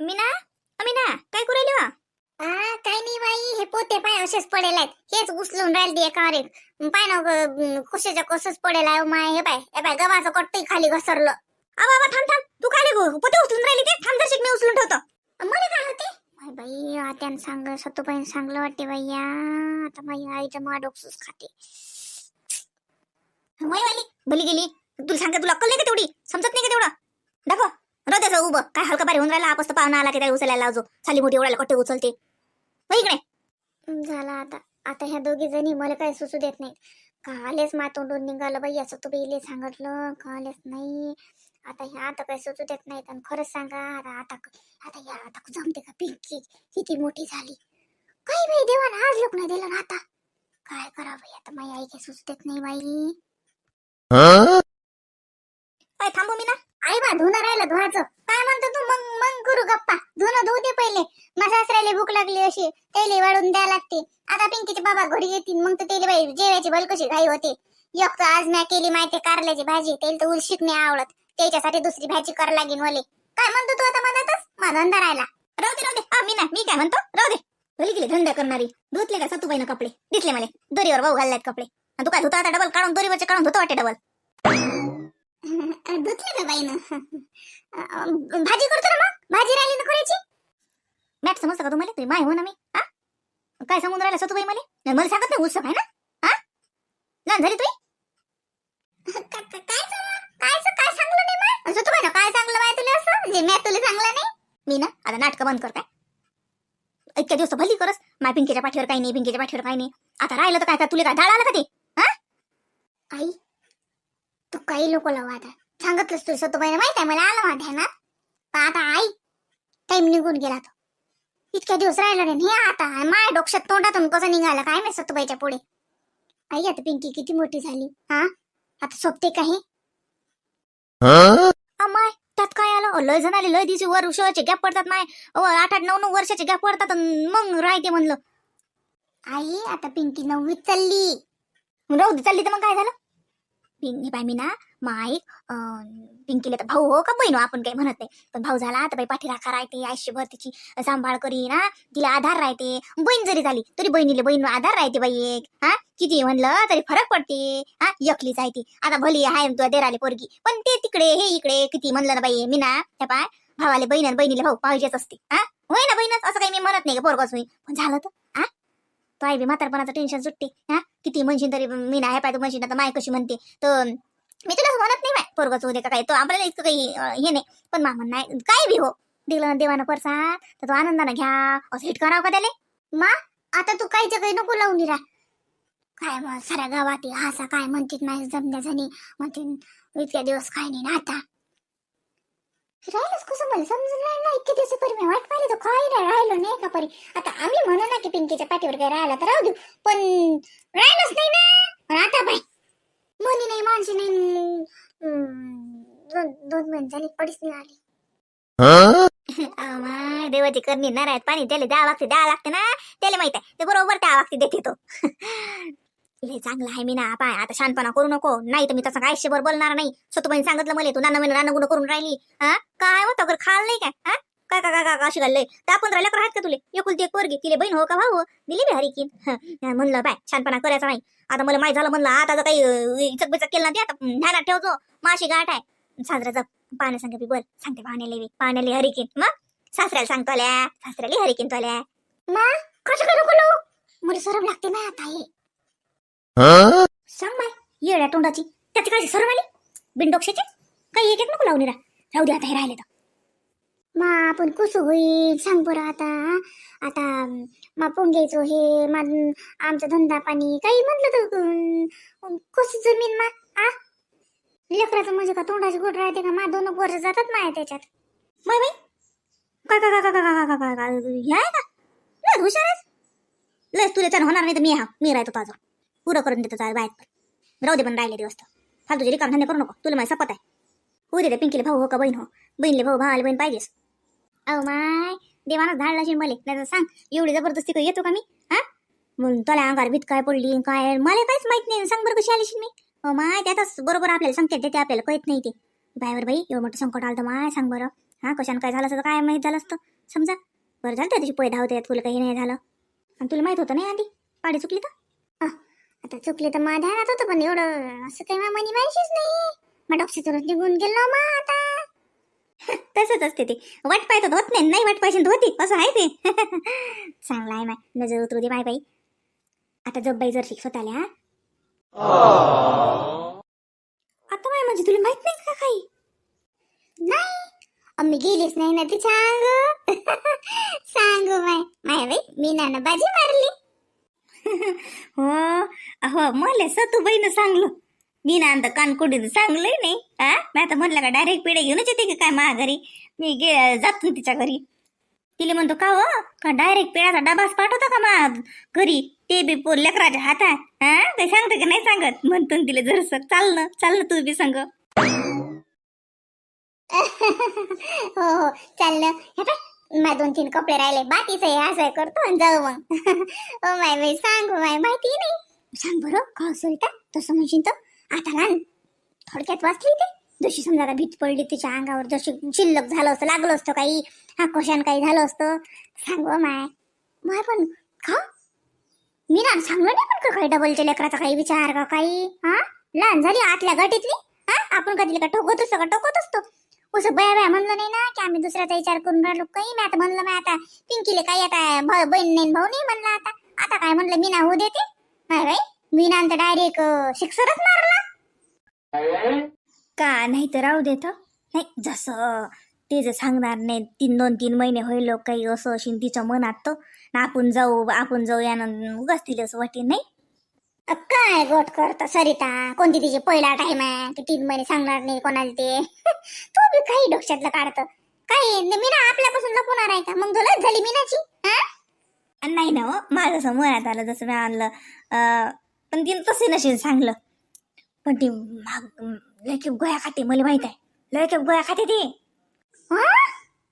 मीना? अ, मीना काय करू राहिली वा आ काय नाही बाई हे पोते पाय असेच पडेल आहेत. हेच उचलून राहिले एकावर एक पाय ना ग- कशाच्या कसंच पडेल आहे माय हे पाय हे पाय गव्हाचं कट्टही खाली घसरलं. अ बाबा थांब थांब तू काय रे पोते उचलून राहिली ते? थांब जरशीक मी उचलून ठेवतो. मला काय होते? माय बाई आत्यानं सांग सतुबाईन सांगलं वाटते बाई या आता माझी आईचं मा डोकसूच खाते. वय वाली भली गेली. तुला सांगते तुला अक्कल नाही का तेवढी? समजत नाही का तेवढं? दाखव. र त्याचं उभं. काय हलका बारी होऊन राहिला. आपस्त पाहुणा आला की त्याला उचलायला लावजो. खाली मोठी एवढ्याला कट्टे उचलते. इकडे. झाला आता. आता ह्या दोघी जणी मला काय सुचू देत नाहीत. कालेच मा तोंडून निघालं बाई असं तू बाईले सांगितलं. कालेच नाही. आता ह्या आता काय सुचू देत नाहीत. आणि खरंच सांगा आता आता आता या आता जमते का पिंकी? किती मोठी झाली. काही बाई देवानं आज लोक नाही दिलं ना आता. काय करा बाई आता माझी आई काय सुचू देत नाही बाई. काय थांबू मी ना. आई बा धुणं राहिलं धुवायचं. काय म्हणतो तू? मग मग करू गप्पा. धुणं धुऊ दे पहिले. मसासऱ्याला सासऱ्याला भूक लागली अशी. तेले वाढून द्या लागते. आता पिंकीचे बाबा घरी येतील. मग तर तेले बाई जेवायची भलकशी घाई होते. एक तर आज मॅ केली माहिती कारल्याची भाजी. तेल तर उलशिक नाही आवडत. त्याच्यासाठी दुसरी भाजी करा लागेल वले. काय म्हणतो तू आता मधातच? माझा धंदा राहिला. राहू दे राहू दे. मी ना मी काय म्हणतो? राहू दे. भली गेली धंदा करणारी. धुतले का सतुबाईनं कपडे? दिसले मला. दोरीवर भाऊ घालल्यात कपडे. आणि तू काय धुता आता? डबल काढून दोरीवरचे काढून धुतो वाटे डबल. धुतले का बाईनं. भाजी करतो ना मग? भाजी राहिली ना करायची? मॅट समजतं का तुम्हाला? तुम्ही माय हो ना मी. हा? काय सांगून राहिला सतुबाई मला? नाही, मला सांगत नाही उत्सव आहे ना? हा? लहान झाली तुम्ही काय सांगलं माहिती तुला असं? जे मी तुला सांगलं नाही? मी ना आता नाटकं बंद करताय. इतक्या दिवस भली करस. माय पिंकीच्या पाठीवर काही नाही पिंकीच्या पाठीवर काही नाही. आता राहिलं तर काय काय तुला काय धाड आलं का ते? आई तू काही लोक लावा आता. सांगितलंस तुला सतुबाईने माहीत आहे मला आलं माझ्या ना? पण आता आई टाइम निघून गेला तो. इतक्या दिवस राहिला नाही हे आता. माय डोक्यात तोंडातून कसं निघालं? काय मी सतुबाईच्या पुढे? आई आता पिंकी किती मोठी झाली. हा? आता सोपते का हे? माय त्यात काय आलं? लय जण आले लय दिवशी वर्षाचे गॅप पडतात माय. आठ आठ नऊ नऊ वर्षाचे गॅप पडतात मग राहते म्हणलं. आई आता पिंकी नववीत चालली. राहू दे चालली तर मग काय झालं? पिंकी बाय मी ना माय अं, पिंकीला तर भाऊ हो का बहीण? हो आपण काही म्हणत नाही. पण भाऊ झाला तर बाई पाठीराखा राहते आयुष्यभर तिची सांभाळ करी ना तिला आधार राहते. बहीण जरी झाली तरी बहिणीला बहीण आधार राहते बाई एक. हा? किती म्हणलं तरी फरक पडते. हा? एकली जायती आता भली आहे तुला देराले पोरगी. पण ते तिकडे हे इकडे किती म्हणलं ना बाई मी ना त्या पाय. भावाले बहिण आणि बहिणीला भाऊ पाहिजेच असते. हा? होय ना बहिणच? असं काही मी म्हणत नाही का पोरगाच होईल पण झालं तर? तो आहे बी म्हातारपणाचं टेन्शन सुटते. हा? किती म्हणशीन तरी मी नाही पाहिजे म्हणशीन आता माय कशी म्हणते? तर मी तुला म्हणत नाही माय पोरगाच उद्या का काय? तो आपल्याला इतकं काही हे नाही. पण मा म्हण नाही काय बी हो. दिलं देवानं परसा तर तो आनंदानं घ्या. असं हिट करावं का त्याले? मा आता तू काहीच्या काही नको लावून दिला काय मग साऱ्या गावात हे हासा काय म्हणते नाही जमल्या जणी म्हणते इतक्या दिवस काय नाही ना आता. राहिलंच कसं मला समजून राहिलं नाही. इतके दिवस परी मी वाट पाहिली तर काही नाही राहिलो नाही का परी. आता आम्ही म्हणू ना की पिंकीच्या पाठीवर काही राहिला तर राहू देऊ. पण राहिलंच नाही ना. पण आता म्हणी नाही माणशी नाही. दोन दोन महिने झाली पडीच नाही आली. माय देवाची करणी नारायत पाणी त्याला द्यावं लागते द्यावं लागते ना. त्याला माहीत आहे ते बरोबर त्या लागते देते तो. लय चांगलं आहे मी ना पाय आता शानपणा करू नको. नाही तर मी तसं काय आयुष्यभर बोलणार नाही. स्वतः सांगितलं मला तू नाना नाना गुण करून राहिली. हा काय होतं कर खाल नाही काय? हा काय काय काय काय अशी घाललंय त्या आपण राहिल्या राहत का तुले? एकुलती एक पोरगी तिले बहीण हो का भाऊ हो? दिली बी हरिकीन हं, म्हणलं बाय छानपणा करायचा नाही. आता मला माहीत झालं म्हणलं आता काही इचक बिचक केलं ना ते आता ध्यानात ठेवतो. माशी गाठ आहे. साजरा पाण्या सांगा बी बोल. सांगते पाण्याले बी पाण्याले हरिकीन मग? सासऱ्याला सांगतो आल्या सासऱ्याला हरिकीन तो आल्या मा कसं करू नको लावू? मला सरम लागते ना आता सांग बाय येड्या तोंडाची त्याची काळजी सर्व आली बिनडोक्षाची काही एक एक नको लावून रा राहू दे आता हे राहिले तर मा आपण कसं होईल सांग बरं आता आता मा पोंग्यायचो हे मा आमचा धंदा पाणी काही म्हणलं तर जमीन मा आ लेकराचं म्हणजे का तोंडाची गोट राहते का मा दोन वर्ष जातात माया त्याच्यात बाय बाई काय काय काय काय काय काय काय काय हे आहे का आहेस लयच तुला त्यानं होणार नाही तर मी हा मी राहतो ताजं पुरं करून देतो चाल बाहेर. पण राहू दे पण राहिले दिवस तर. फालतूचे रिकाम धंदे करू नको. तुला माझी सपत आहे. उद्या दे पिंकीले भाऊ हो का बहीण हो. बहिणीले भाऊ भावाला बहीण पाहिजेस अहो माय देवानच धाडला शिन मले. नाही तर सांग एवढी जबरदस्ती काही येतो का मी? हा? मग तुला अंगार भीत काय पडली काय? मला काहीच माहीत नाही. सांग बरं कशी आलीशी मी? अहो माय त्यातच बरोबर आपल्याला सांगते ते आपल्याला कळत नाही ते. बायवर बाई एवढं मोठं संकट आलं तर माय सांग बरं. हा कशानं काय झालं असतं तर काय माहीत झालं असतं? समजा. बरं झालं त्या दिवशी पै धावते तुला काही नाही झालं. आणि तुला माहीत होतं नाही आधी? पाडी चुकली तर? आता चुकले तर माझ्या ध्यानात होतं पण एवढं असं काही माझ्या मनी माहितीच नाही. मग डॉक्टर निघून गेलो मग आता. तसंच असते ते. वाट पाय होत धोत नाही नाही वाट पाहिजे धोती होती असं आहे ते. चांगलं आहे माय नजर उतरू दे माय बाई. आता जब बाई जर फिक्स स्वतःला हा. आता माय म्हणजे तुला माहीत नाही का काही? नाही. अम्मी गेलीच नाही ना ती सांगू सांगू माय माय बाई मी नाना बाजी मारली. हो. अहो मला सतू बहीण सांगलो मी ना आता कानकोडीनं सांगलंय नाही. हा मी आता म्हणलं का डायरेक्ट पिढे घेऊनच येते की काय माघारी? मी गे जातो ना तिच्या घरी. तिला म्हणतो का हो? का डायरेक्ट पेढाचा डबाच पाठवता का मा घरी? ते बी पोर लेकराच्या हातात. हा काही सांगतो का नाही सांगत? म्हणतो ना तिला जरस चाल ना चाल ना तू बी सांग. हो हो. चाललं. हे माय दोन तीन कपडे राहिले बाकीचं हे असं करतो आणि जाऊ मग. ओ माय बाई सांग माय माहिती नाही. सांग बरं का? सरिता तसं म्हणशील तर. आता लहान थोडक्यात वाचली ते. जशी समजा आता भीत पडली तिच्या अंगावर जशी शिल्लक झालं असतं लागलं असतं काही हा काही झालं असतं. सांग माय. माय पण का मी ना सांगलो नाही पण का काही डबलच्या लेकराचा काही विचार का काही? हा? लहान झाली आतल्या गटीतली हा? आपण कधी का ठोकत असतो का टोकत असतो? असं बया बया म्हणलं नाही ना की आम्ही दुसऱ्याचा विचार करून राहिलो काही मी आता म्हणलं मी आता पिंकीले काही आता भ- बहीण नाही भाऊ नाही म्हणलं आता. आता काय म्हणलं मी ना होऊ देते? नाही बाई मी ना डायरेक्ट शिक्षरच मारला. का नाही तर राहू देत नाही जसं ते जे सांगणार नाही तीन दोन तीन महिने होईल काही असं असेल तिच्या मनात तर आपण जाऊ आपण जाऊ यानं उगाच तिला असं वाटेल नाही. काय गोट करतो? सरिता कोणती तिची पहिला टाइम आहे? की तीन महिने सांगणार नाही कोणाला ते? तू बी काही डोक्यातलं काढतं. काही मी ना आपल्यापासून लपवणार आहे का? मग तुला झाली मीनाची आणि नाही ना हो माझं असं मनात आलं जसं मी आणलं. पण तिने तसे नसेल सांगलं. पण ती माग लयकेप गोया खाते मला माहीत आहे. लयकेप गोया खाते ती. हा?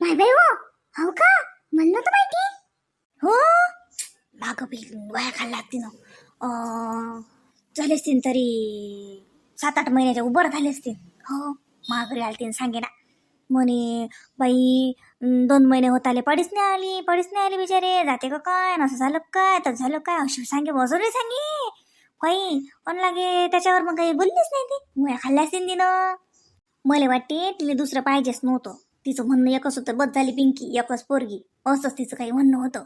माय बाई हो हो का? म्हणलं तर माहिती. हो? माग बी गोया खाल्ला तिनं. झाले असतील तरी सात आठ महिन्याच्या उभं झाले असतील. हो माघारी आलतीन सांगे ना म्हणे बाई दोन महिने होत आले पडीच नाही आली पडीच नाही आली बिचारे. जाते का काय? असं झालं काय? तर झालं काय? अशी सांगे बसवले सांगे. बाई पण लागे त्याच्यावर मग काही बोललीच नाही ती. मुळ्या खाल्ल्या असतील तिनं. मला वाटते तिला दुसरं पाहिजेच नव्हतं. तिचं म्हणणं एकच होतं बस झाली पिंकी एकच पोरगी. असंच तिचं काही म्हणणं होतं.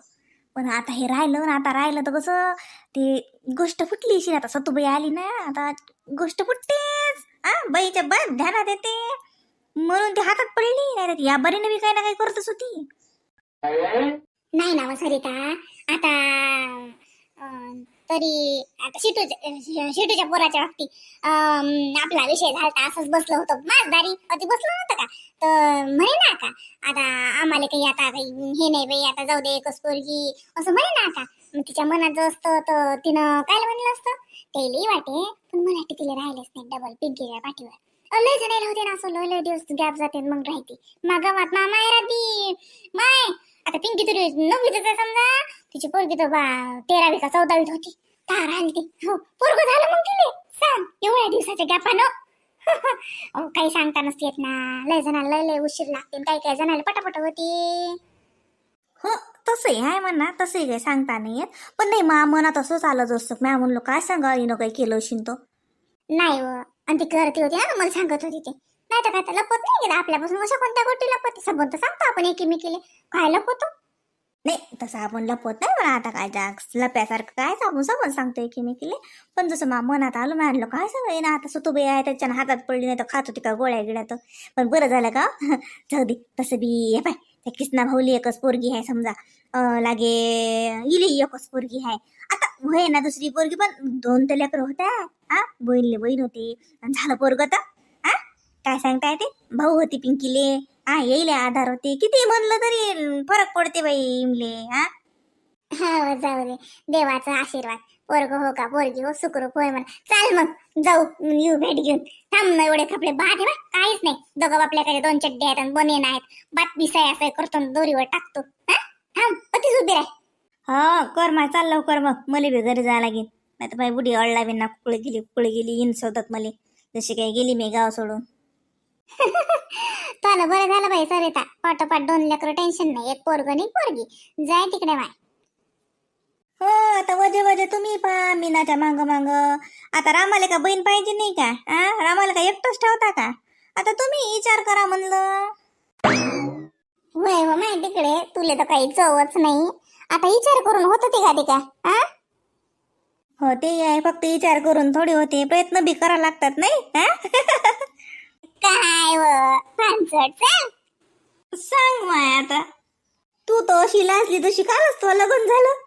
पण आता हे राहिलं ना आता राहिलं तर कसं? ते गोष्ट फुटली अशी आता. सतुबाई आली ना आता गोष्ट फुटतेच. हा बाईच्या बस ध्यानात येते. म्हणून ती हातात पडली. नाही या बरीने बी काही ना काही करतच होती. नाही ना मग सरिता आता तरी आता शिटू शिटूच्या पोराच्या बाबतीत. अं, आपला विषय झाला असंच बसलो होतो. माझदारी अति बसलो नव्हतं का? तर म्हणे ना का आता आम्हाला काही आता काही हे नाही बाई आता जाऊ दे एकच पोरगी. असं म्हणे ना आता मग तिच्या मनात जो असतं तर तिनं काय म्हणलं असतं? ते लई वाटे पण मला वाटते तिला राहिलेच नाही डबल पिंकीच्या पाठीवर. अं, लय जणायला होते ना असं लय लय दिवस गॅप जाते मग राहते. मग गावात मामा आहे राहती माय आता पिंकी तुरी नववीतच आहे समजा. तिची पोरगी तर बा तेरावी का चौदावीत होती. तार आली ती. हो पोरग झालं मग तिले. सांग एवढ्या दिवसाच्या गॅपानं काही सांगता नसते येत ना. लय जणाला लय लय उशीर लागते काही काही जणाला पटापट होती. हो तसंही आहे म्हणा तसंही काही सांगता नाही येत पण नाही मा मनात असंच आलं जसं. म्या म्हणलो काय सांगा हिनं काही केलं असेल तो नाही व. आणि ती करती होती ना मला सांगत होती ते. नाही तर काय तर लपत नाही गेलं आपल्यापासून? अशा कोणत्या गोष्टी लपत सबंध सांगतो आपण एकीमेकीले. काय लपवतो? नाही तसं आपण लपवत नाही पण आता काय त्या लप्यासारखं काय आपण समज सांगतो एकमेकीले. पण जसं मा मनात आलं म्हणलं काय सांगा ना आता सुतुबाई आहे त्याच्यानं हातात पडली नाही तर खात होती का गोळ्या गिळ्यात पण बरं झालं का? जाऊ दे तसं बी हे पाय त्या किसना भाऊली एकच पोरगी आहे समजा. अं, लागे इली एकच पोरगी आहे. आता होय ना दुसरी पोरगी पण दोन तर लेकर होत्या. हा बहीणले बहीण होती. झालं पोरग तर हा? काय सांगताय ते? भाऊ होती पिंकीले. हा येईल आधार होते. किती म्हणलं तरी फरक पडते बाई इमले हा? हा जाऊ दे. देवाचा आशीर्वाद. पोरग हो का? पोरगी हो? सुखरूप होय म्हणा. चाल मग जाऊ. येऊ भेट घेऊन. थांब ना एवढे कपडे बा काहीच नाही. दोघं आपल्याकडे दोन चड्डे आहेत आणि बनेन आहेत बातमी साय असं करतो दोरीवर टाकतो. हा? थांब. अतिच उभी राह. हा कर मा चाल लवकर मग. मला बी घरी जायला लागेल. नाही तर बाई बुडी अडला बी ना कुकडे गेली कुकडे गेली इन शोधत मला. जशी काही गेली मी गाव सोडून. तुला बरं झालं बाई सरिता. पाठोपाठ दोन लेकरं टेन्शन नाही. एक पोरग नाही पोरगी. जाय तिकडे माय हो आता वजे वजे तुम्ही पहा मीनाच्या मांग मांग. आता रामाला का बहीण पाहिजे नाही का? आ? रामाला का एकटंच ठेवता का? आता तुम्ही विचार करा म्हणलं. वय व माय तिकडे तुले तर काही चवच नाही. आता विचार करून होत ते का ते का? आ? हो ते आहे फक्त विचार करून थोडे होते. प्रयत्न बी करा लागतात नाही? काय व? पानसट सांग माय आता. तू तर अशी लाजली तशी कालच तो लग्न झालं.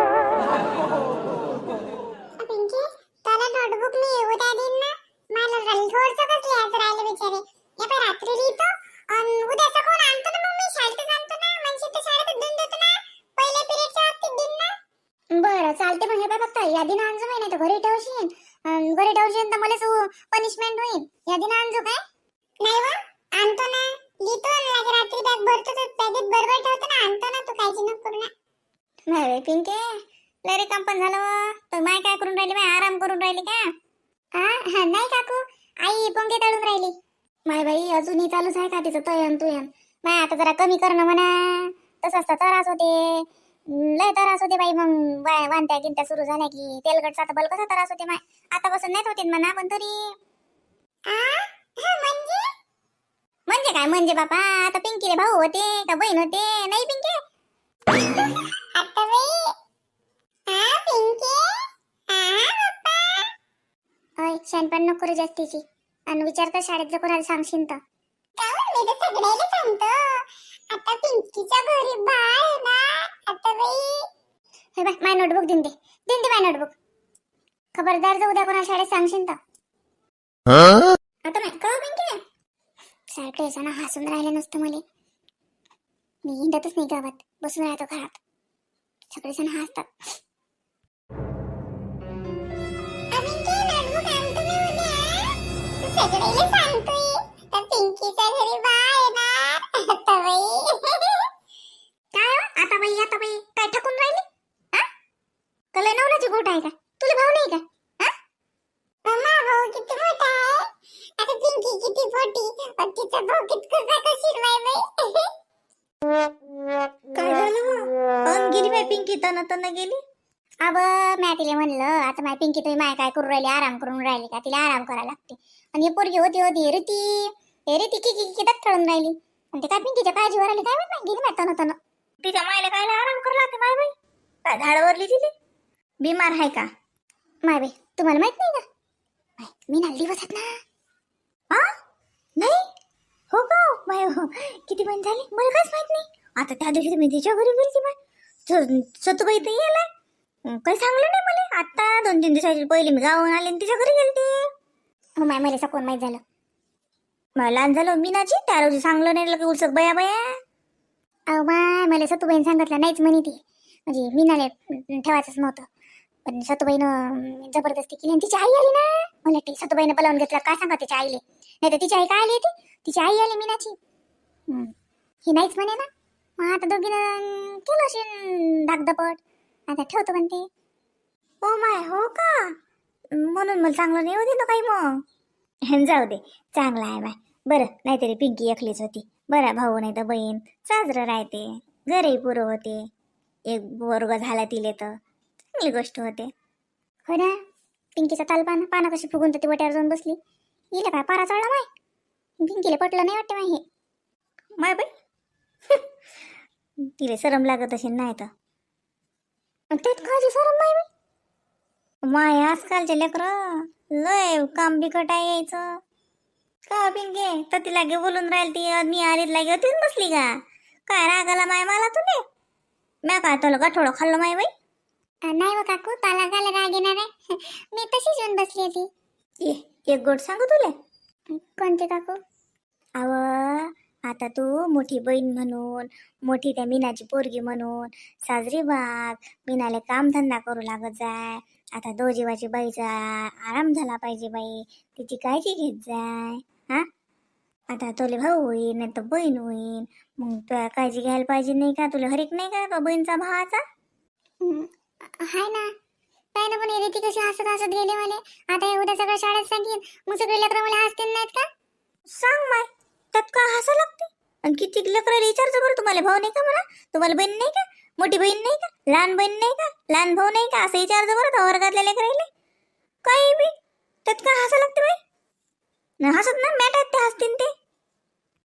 करून राहिली का? हा नाही काकू. आई पोंगे तळून राहिली. माय बाई अजूनही चालूच आहे का तिचं तयन तुयन माय आता जरा कमी करणं म्हणा. तसंच तर त्रास होते. लय त्रास होते बाई मग. वांत्या गिंत्या सुरू झाल्या की तेलगटचा तर बल कसा त्रास होते माय. आतापासून नाहीत होते म्हणा पण तरी. म्हणजे म्हणजे काय म्हणजे बापा आता पिंकीले भाऊ होते का बहीण होते? नाही पिंके? आता बाई. हा पिंकी? हा शहाणपण नको करू जास्तीची. आणि विचार कर शाळेत जर कोणाला सांगशील तर. मी तर सगळ्याला सांगतो. आता पिंकीच्या घरी बाळ ना आता बाई. हे बाय माय नोटबुक दिन दे. दिन दे माय नोटबुक खबरदार जर उद्या कोणाला शाळेत सांगशील तर. आता का पिंकी सारखं हसून राहिलं नसतं मला. मी हिंडतच नाही गावात. बसून राहतो घरात. सगळेजण हसतात. सगळेला सांगतोय. तर पिंकीच्या घरी माय पिंकी तुम्ही माय काय करून राहिली आराम करून राहिली का? तिला आराम करायला लागते. आणि हे पोरगी होती होती रिती. हे रिती की की की खेळून राहिली. आणि ते काय पिंकीच्या काळजीवर आली काय माहिती? गेली माय तन तन तिच्या मायला कायला आराम करू लागते माय बाई? काय झाडावरली तिथे बिमार आहे का? माय बाई तुम्हाला माहीत नाही का? माय, मी ना दिवसात ना हा? नाही? हो का? माय हो. किती पण झाली? मला काहीच माहीत नाही. आता त्या दिवशी तुम्ही तिच्या घरी गेली माय. सतुबाई तर येलाय काही सांगलं नाही मला. आता दोन तीन दिवसाची पहिले मी गावाहून आले आणि तिच्या घरी गेलते हो माय मला सकोन माहीत झालं. मला लहान झालं मीनाची त्या रोजी सांगलं नाही लगे उलसक बया बया. अहो माय मला सतुबाईने सांगितलं नाहीच म्हणे ती. म्हणजे मीनाले ठेवायचंच नव्हतं. पण सतुबाईनं जबरदस्ती केली आणि तिची आई आली ना. मला ती सतुबाईनं बोलावून घेतलं काय सांगा तिच्या आईले? नाही तर तिची आई काय आली होती? तिची आई आली मीनाची. ही नाहीच म्हणे ना. मग आता दोघीनं केलं असेल धाकधपट. आता ठेवतो म्हणते हो माय हो का? म्हणून मला चांगलं नाही होती ना काही मग. जाऊ दे चांगलं आहे माय बरं नाहीतरी पिंकी एकलीच होती. बरं भाऊ नाही तर बहीण. साजरं राहते घरही पुरं होते. एक वर्ग झाला तिले तर. चांगली गोष्ट होते. हो ना? पिंकीचा तालपान पानं कशी फुगून तर ती वट्यावर जाऊन बसली. हिला काय पारा चढला माय? पिंकीला पटलं नाही वाटते माय हे. माय बाई. तिले सरम लागत असेल नाही तर. त्यात काळजी सरम माय बाई. माय आजकालचे लेकरं लय काम बिकट आहे यायचं. का पिंके तर तिला गे बोलून राहील ती मी आलीत लागे होतीच बसली का? काय रागाला माय मला तुले? म्या काय तुला गठोडं खाल्लं माय बाई? नाही हो काकू ताला गाला राग येणार आहे. मी तशीच येऊन बसली होती. ये एक गोट सांगू तुले? कोणते काकू? अव आता तू मोठी बहीण म्हणून मोठी त्या मीनाची पोरगी म्हणून साजरी बाग मीनाले कामधंदा करू लागत जाय. आता दो जीवाची बाईचा आराम झाला पाहिजे बाई. तिची काळजी घेत जाय. हा? आता तुले भाऊ होईन नाही तर बहीण होईन. मग तुला काळजी घ्यायला पाहिजे नाही का? तुला हरीक नाही का तो बहीणचा भावाचा? हाय ना. काय ना पण रीती कशी हसत हसत गेले मला. आता हे उद्या सगळं शाळेत सांगेन. मग सगळे लेकरं मला हसतील नाहीत का? सांग माय त्यात का हसा लागते? आणि किती लेकराला विचारचं बरं तुम्हाला भाऊ नाही का म्हणा? तुम्हाला बहीण नाही का? मोठी बहीण नाही का? लहान बहीण नाही का? लहान भाऊ नाही का? असं विचारचं बरं त्या वर्गातल्या लेकराला काही बी? त्यात का हसा लागते बाई? हसत ना मॅट आहेत ते हसतील ते.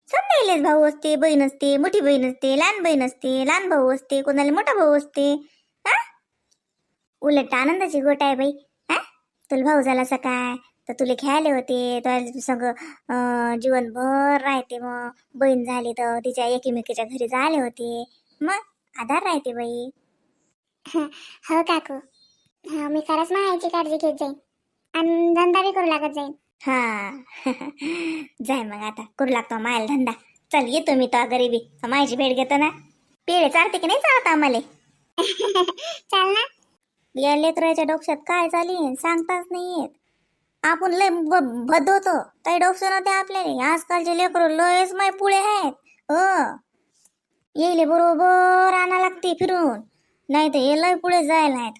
समजायलेच भाऊ असते बहीण असते मोठी बहीण असते लहान बहीण असते लहान भाऊ असते कोणाला मोठा भाऊ असते. हा उलट आनंदाची गोट आहे बाई. हा तुला भाऊ झाला असा काय? तर तुला खेळायला होते. तुला सगळं अं, जीवनभर राहते मग बहीण झाली तर तिच्या एकीमेकीच्या घरी झाले होते. मग आधार राहते बाई. हो काकू. हा मी खरंच मायाची काळजी घेत जाईन. आणि धंदा बी करू लागत जाईन. हा. जाय मग आता. करू लागतो मायल धंदा. चल येतो मी तो गरीबी मायची भेट घेतो ना. पेळे चालते की नाही चालत आम्हाला? चाल ना. या लेकराच्या डोक्यात काय चालीन सांगताच नाही येत. आपण लय ब- होतो. काही डोकं नव्हते आपल्याला. आजकालचे लेकरं लयच माय पुढे आहेत. हो. येईल बरोबर आणा लागते फिरून. नाही तर हे लय पुढे जायला आहेत.